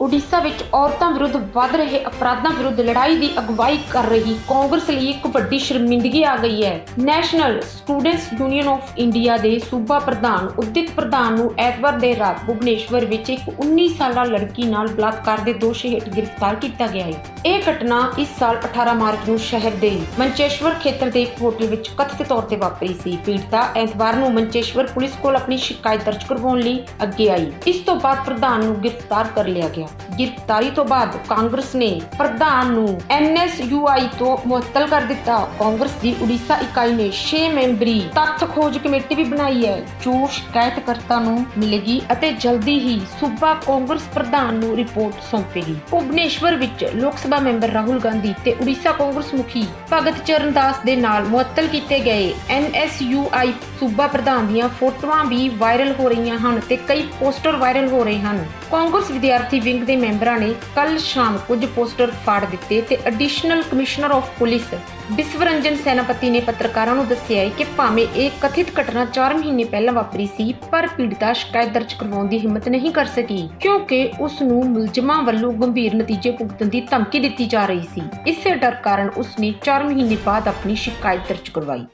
ਉੜੀਸਾ ਵਿੱਚ ਔਰਤਾਂ ਵਿਰੁੱਧ ਵੱਧ ਰਹੇ ਅਪਰਾਧਾਂ ਵਿਰੁੱਧ ਲੜਾਈ ਦੀ ਅਗਵਾਈ ਕਰ ਰਹੀ ਕਾਂਗਰਸ ਲਈ ਇੱਕ ਵੱਡੀ ਸ਼ਰਮਿੰਦਗੀ ਆ ਗਈ ਹੈ। National Students Union of India ਦੇ ਸੂਬਾ ਪ੍ਰਧਾਨ ਉਦਿਤ ਪ੍ਰਧਾਨ ਨੂੰ ਐਤਵਾਰ ਦੇ ਰਾਤ ਭੁਵਨੇਸ਼ਵਰ ਵਿੱਚ ਇੱਕ 19 ਸਾਲਾ ਲੜਕੀ ਨਾਲ ਬਲਾਤਕਾਰ ਦੇ ਦੋਸ਼ ਹੇਠ ਗ੍ਰਿਫਤਾਰ ਕੀਤਾ ਗਿਆ ਹੈ। ਇਹ ਘਟਨਾ ਇਸ ਸਾਲ 18 ਮਾਰਚ ਨੂੰ ਸ਼ਹਿਰ ਦੇ ਮੰਚੇਸ਼ਵਰ ਖੇਤਰ ਦੇ ਇੱਕ ਹੋਟਲ ਵਿੱਚ ਕਥਿਤ ਤੌਰ ਤੇ ਵਾਪਰੀ ਸੀ। ਪੀੜਤਾ ਐਤਵਾਰ ਨੂੰ ਮੰਚੇਸ਼ਵਰ ਪੁਲਿਸ ਕੋਲ ਆਪਣੀ ਸ਼ਿਕਾਇਤ ਦਰਜ ਕਰਵਾਉਣ ਲਈ ਅੱਗੇ ਆਈ। ਇਸ ਤੋਂ ਬਾਅਦ ਪ੍ਰਧਾਨ ਨੂੰ ਗ੍ਰਿਫਤਾਰ ਕਰ ਲਿਆ ਗਿਆ। ਗ੍ਰਿਫਤਾਰੀ ਤੋਂ ਬਾਅਦ ਕਾਂਗਰਸ ਨੇ ਪ੍ਰਧਾਨ ਨੂੰ ਐਨਐਸਯੂਆਈ ਤੋਂ ਮੁਅੱਤਲ ਕਰ ਦਿੱਤਾ। ਕਾਂਗਰਸ ਦੀ ਉੜੀਸਾ ਇਕਾਈ ਨੇ 6 ਮੈਂਬਰੀ ਤੱਥ ਖੋਜ ਕਮੇਟੀ ਵੀ ਬਣਾਈ ਹੈ। ਜੋ ਸ਼ਿਕਾਇਤਕਰਤਾ ਨੂੰ ਮਿਲੇਗੀ ਅਤੇ ਜਲਦੀ ਹੀ ਸੂਬਾ ਕਾਂਗਰਸ ਪ੍ਰਧਾਨ ਨੂੰ ਰਿਪੋਰਟ ਸੌਂਪੇਗੀ। ਭੁਵਨੇਸ਼ਵਰ ਵਿੱਚ ਲੋਕ ਸਭਾ ਮੈਂਬਰ ਰਾਹੁਲ ਗਾਂਧੀ ਤੇ ਉੜੀਸਾ ਕਾਂਗਰਸ ਮੁਖੀ ਭਗਤ ਚਰਨ ਦਾਸ ਦੇ ਨਾਲ ਮੁਅੱਤਲ ਕੀਤੇ ਗਏ ਐਨਐਸਯੂਆਈ ਸੂਬਾ ਪ੍ਰਧਾਨ ਦੀਆਂ ਫੋਟੋਆਂ ਵੀ ਵਾਇਰਲ ਹੋ ਰਹੀਆਂ ਹਨ ਤੇ ਕਈ ਪੋਸਟਰ ਵਾਇਰਲ ਹੋ ਰਹੇ ਹਨ। ਕਾਂਗਰਸ ਵਿਦਿਆਰਥੀ ਵਿੰਗ ਦੇ ਮੈਂਬਰਾਂ ਨੇ ਕੱਲ ਸ਼ਾਮ ਕੁਝ ਪੋਸਟਰ ਫਾੜ ਦਿੱਤੇ ਤੇ additional commissioner of police Biswaranjan Senapati ਨੇ ਪੱਤਰਕਾਰਾਂ ਨੂੰ ਦੱਸਿਆ ਹੈ ਕਿ ਭਾਵੇਂ ਇਹ ਕਥਿਤ ਘਟਨਾ 4 ਮਹੀਨੇ ਪਹਿਲਾਂ ਵਾਪਰੀ ਸੀ, ਪਰ ਪੀੜਤਾ ਸ਼ਿਕਾਇਤ ਦਰਜ ਕਰਵਾਉਣ ਦੀ ਹਿੰਮਤ ਨਹੀਂ ਕਰ ਸਕੀ, ਕਿਉਂਕਿ ਉਸ ਨੂੰ ਮੁਲਜ਼ਮਾਂ ਵੱਲੋਂ ਗੰਭੀਰ ਨਤੀਜੇ ਭੁਗਤਣ ਦੀ ਧਮਕੀ ਦਿੱਤੀ ਜਾ ਰਹੀ ਸੀ। ਇਸੇ ਡਰ ਕਾਰਨ ਉਸ ਨੇ 4 ਮਹੀਨੇ ਬਾਅਦ ਆਪਣੀ ਸ਼ਿਕਾਇਤ ਦਰਜ ਕਰਵਾਈ।